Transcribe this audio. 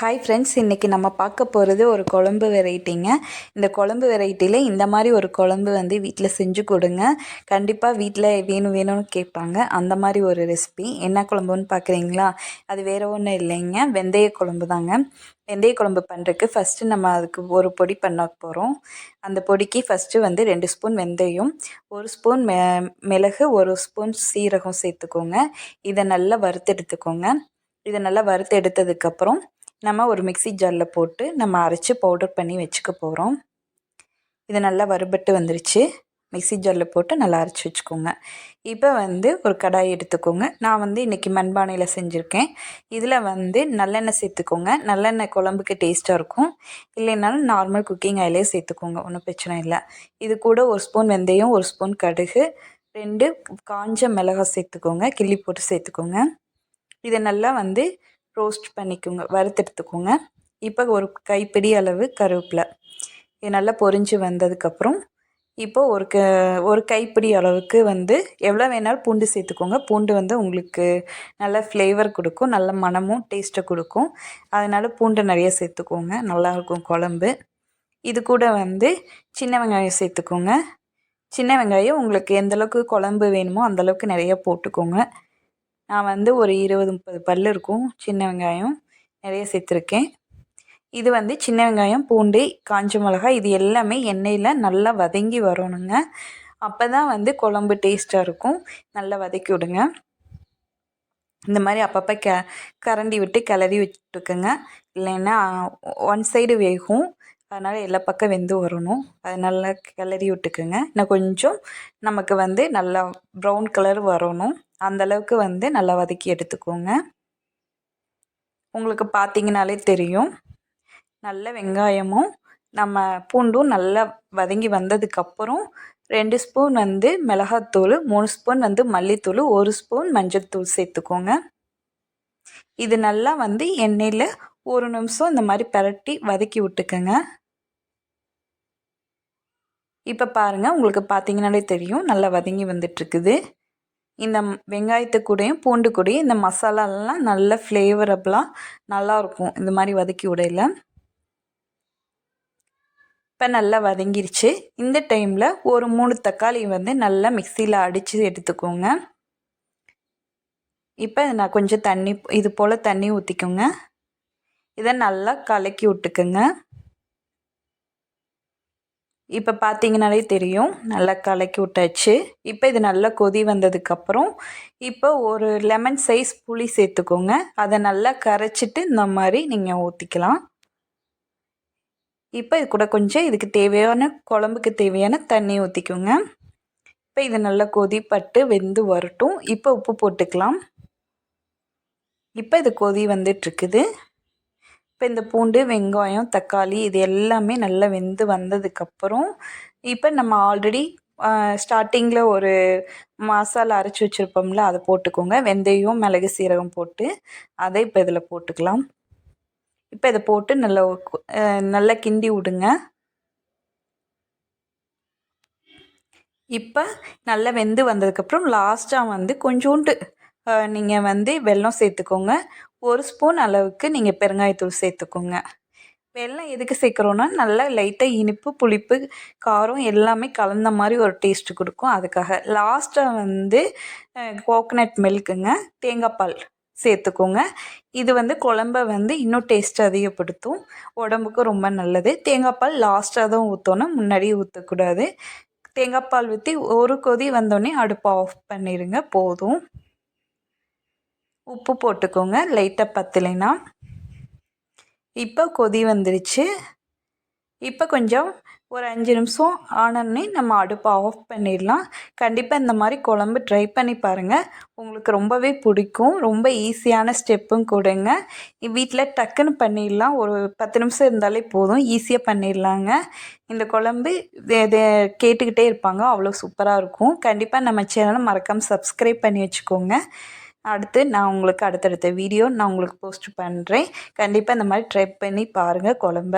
Hi friends இன்றைக்கி நம்ம பார்க்க போகிறது ஒரு குழம்பு வெரைட்டிங்க. இந்த குழம்பு வெரைட்டியில் இந்த மாதிரி ஒரு குழம்பு வந்து வீட்டில் செஞ்சு கொடுங்க. கண்டிப்பாக வீட்டில் வேணும் வேணும்னு கேட்பாங்க. அந்த மாதிரி ஒரு ரெசிபி என்ன குழம்புன்னு பார்க்குறீங்களா? அது வேறு ஒன்றும் இல்லைங்க. வெந்தய குழம்பு தாங்க. வெந்தய குழம்பு பண்ணுறதுக்கு ஃபஸ்ட்டு நம்ம அதுக்கு ஒரு பொடி பண்ண போகிறோம் அந்த பொடிக்கு ஃபஸ்ட்டு வந்து ரெண்டு ஸ்பூன் வெந்தயம் ஒரு ஸ்பூன் மெ மிளகு ஒரு ஸ்பூன் சீரகம் சேர்த்துக்கோங்க. இதை நல்லா வறுத்து எடுத்துக்கோங்க. இதை நல்லா வறுத்து எடுத்ததுக்கப்புறம் நம்ம ஒரு மிக்சி ஜாரில் போட்டு நம்ம அரைச்சி பவுடர் பண்ணி வச்சுக்க போகிறோம் இது நல்லா வறுபட்டு வந்துருச்சு. மிக்சி ஜாரில் போட்டு நல்லா அரைச்சி வச்சுக்கோங்க. இப்போ வந்து ஒரு கடாய் எடுத்துக்கோங்க. நான் வந்து இன்றைக்கி மண்பானையில் செஞ்சுருக்கேன். இதில் வந்து நல்லெண்ணெய் சேர்த்துக்கோங்க. நல்லெண்ணெய் குழம்புக்கு டேஸ்ட்டாக இருக்கும். இல்லைனாலும் நார்மல் குக்கிங் ஆயிலே சேர்த்துக்கோங்க. ஒன்றும் பிரச்சனை இல்லை. இது கூட ஒரு ஸ்பூன் வெந்தயம் ஒரு ஸ்பூன் கடுகு ரெண்டு காஞ்ச மிளகாய் சேர்த்துக்கோங்க. கிள்ளி போட்டு சேர்த்துக்கோங்க. இதை நல்லா வந்து ரோஸ்ட் பண்ணிக்கோங்க வறுத்தெடுத்துக்கோங்க இப்போ ஒரு கைப்பிடி அளவு கருவேப்பிலை. இது நல்லா பொரிஞ்சு வந்ததுக்கப்புறம் இப்போது ஒரு க ஒரு கைப்பிடி அளவுக்கு வந்து எவ்வளோ வேணாலும் பூண்டு சேர்த்துக்கோங்க. பூண்டு வந்து உங்களுக்கு நல்ல ஃப்ளேவர் கொடுக்கும் நல்ல மனமும் டேஸ்ட்டை கொடுக்கும். அதனால் பூண்டு நிறைய சேர்த்துக்கோங்க நல்லாயிருக்கும் குழம்பு. இது கூட வந்து சின்ன வெங்காயம் சேர்த்துக்கோங்க. சின்ன வெங்காயம் உங்களுக்கு எந்தளவுக்கு குழம்பு வேணுமோ அந்தளவுக்கு நிறைய போட்டுக்கோங்க. நான் வந்து ஒரு இருபது முப்பது பல் இருக்கும் சின்ன வெங்காயம் நிறைய சேர்த்துருக்கேன். இது வந்து சின்ன வெங்காயம் பூண்டு காஞ்ச மிளகா இது எல்லாமே எண்ணெயில் நல்லா வதங்கி வரணுங்க. அப்போ தான் வந்து குழம்பு டேஸ்ட்டாக இருக்கும். நல்லா வதக்கி விடுங்க. இந்த மாதிரி அப்பப்போ கெ கரண்டி விட்டு கிளறி விட்டுக்குங்க. இல்லைன்னா ஒன் சைடு வேகும். அதனால் எல்லா பக்கம் வெந்து வரணும். அது நல்லா கிளறி விட்டுக்குங்க. இன்னும் கொஞ்சம் நமக்கு வந்து நல்லா ப்ரௌன் கலர் வரணும். அந்தளவுக்கு வந்து நல்லா வதக்கி எடுத்துக்கோங்க. உங்களுக்கு பார்த்தீங்கனாலே தெரியும். நல்ல வெங்காயமும் நம்ம பூண்டும் நல்லா வதங்கி வந்ததுக்கப்புறம் ரெண்டு ஸ்பூன் வந்து மிளகாத்தூள் மூணு ஸ்பூன் வந்து மல்லித்தூள் ஒரு ஸ்பூன் மஞ்சள்தூள் சேர்த்துக்கோங்க. இது நல்லா வந்து எண்ணெயில் ஒரு நிமிஷம் இந்த மாதிரி பரட்டி வதக்கி விட்டுக்கோங்க. இப்போ பாருங்கள் உங்களுக்கு பார்த்தீங்கனாலே தெரியும் நல்லா வதங்கி வந்துட்டுருக்குது இந்த வெங்காயத்து கூடையும் பூண்டு கூடையும் இந்த மசாலாலாம் நல்ல ஃப்ளேவரபுளாக நல்லாயிருக்கும் இந்த மாதிரி வதக்கி விடையில இப்போ நல்லா வதங்கிருச்சு. இந்த டைமில் ஒரு மூணு தக்காளி வந்து நல்லா மிக்சியில் அடித்து எடுத்துக்கோங்க. இப்போ நான் கொஞ்சம் தண்ணி இது போல் தண்ணி ஊற்றிக்கோங்க இதை நல்லா கலக்கி விட்டுக்குங்க. இப்போ பார்த்தீங்கனாலே தெரியும். நல்லா கலக்கி விட்டாச்சு. இப்போ இது நல்லா கொதி வந்ததுக்கப்புறம் இப்போ ஒரு லெமன் சைஸ் புளி சேர்த்துக்கோங்க. அதை நல்லா கரைச்சிட்டு இந்த மாதிரி நீங்கள் ஊற்றிக்கலாம் இப்போ இது கூட கொஞ்சம் இதுக்கு தேவையான குழம்புக்கு தேவையான தண்ணி ஊற்றிக்கோங்க இப்போ இது நல்லா கொதிப்பட்டு வெந்து வரட்டும். இப்போ உப்பு போட்டுக்கலாம். இப்போ இது கொதி வந்துட்டுருக்குது இப்போ இந்த பூண்டு வெங்காயம் தக்காளி இது எல்லாமே நல்லா வெந்து வந்ததுக்கப்புறம் இப்போ நம்ம ஆல்ரெடி ஸ்டார்டிங்கில் ஒரு மசாலா அரைச்சி வச்சுருப்போம்ல அதை போட்டுக்கோங்க. வெந்தயம் மிளகு சீரகம் போட்டு அதை இப்போ இதில் போட்டுக்கலாம். இப்போ இதை போட்டு நல்லா நல்லா கிண்டி விடுங்க. இப்போ நல்லா வெந்து வந்ததுக்கப்புறம் லாஸ்ட்டாக வந்து கொஞ்சோண்டு நீங்கள் வந்து வெல்லம் சேர்த்துக்கோங்க. ஒரு ஸ்பூன் அளவுக்கு நீங்கள் பெருங்காயத்தூள் சேர்த்துக்கோங்க. வெல்லம் எதுக்கு சேர்க்குறோன்னா நல்லா லைட்டாக இனிப்பு புளிப்பு காரம் எல்லாமே கலந்த மாதிரி ஒரு டேஸ்ட்டு கொடுக்கும். அதுக்காக லாஸ்ட்டாக வந்து கோகனட் மில்க்குங்க தேங்காய் பால் சேர்த்துக்கோங்க. இது வந்து குழம்ப வந்து இன்னும் டேஸ்ட் அதிகப்படுத்தும். உடம்புக்கு ரொம்ப நல்லது. தேங்காய் பால் லாஸ்ட்டாக தான் ஊற்றணும் முன்னாடியே ஊற்றக்கூடாது தேங்காய் பால் ஊற்றி ஒரு கொதி வந்தோடனே அடுப்பை ஆஃப் பண்ணிடுங்க போதும். உப்பு போட்டுக்கோங்க. லைட்டாக பத்தலைன்னா. இப்போ கொதி வந்துருச்சு. இப்போ கொஞ்சம் ஒரு அஞ்சு நிமிஷம் ஆனோடனே நம்ம அடுப்பை ஆஃப் பண்ணிடலாம். கண்டிப்பாக இந்த மாதிரி குழம்பு ட்ரை பண்ணி பாருங்கள் உங்களுக்கு ரொம்பவே பிடிக்கும். ரொம்ப ஈஸியான ஸ்டெப்பும் கொடுங்க. வீட்டில் டக்குன்னு பண்ணிடலாம். ஒரு பத்து நிமிஷம் இருந்தாலே போதும். ஈஸியாக பண்ணிடலாங்க. இந்த குழம்பு இதை கேட்டுக்கிட்டே இருப்பாங்க. அவ்வளோ சூப்பராக இருக்கும். கண்டிப்பாக நம்ம சேனலை மறக்காமல் சப்ஸ்கிரைப் பண்ணி வச்சுக்கோங்க. அடுத்து நான் உங்களுக்கு அடுத்தடுத்த வீடியோ நான் உங்களுக்கு போஸ்ட் பண்ணுறேன் கண்டிப்பாக இந்த மாதிரி ட்ரை பண்ணி பாருங்கள் குழம்ப.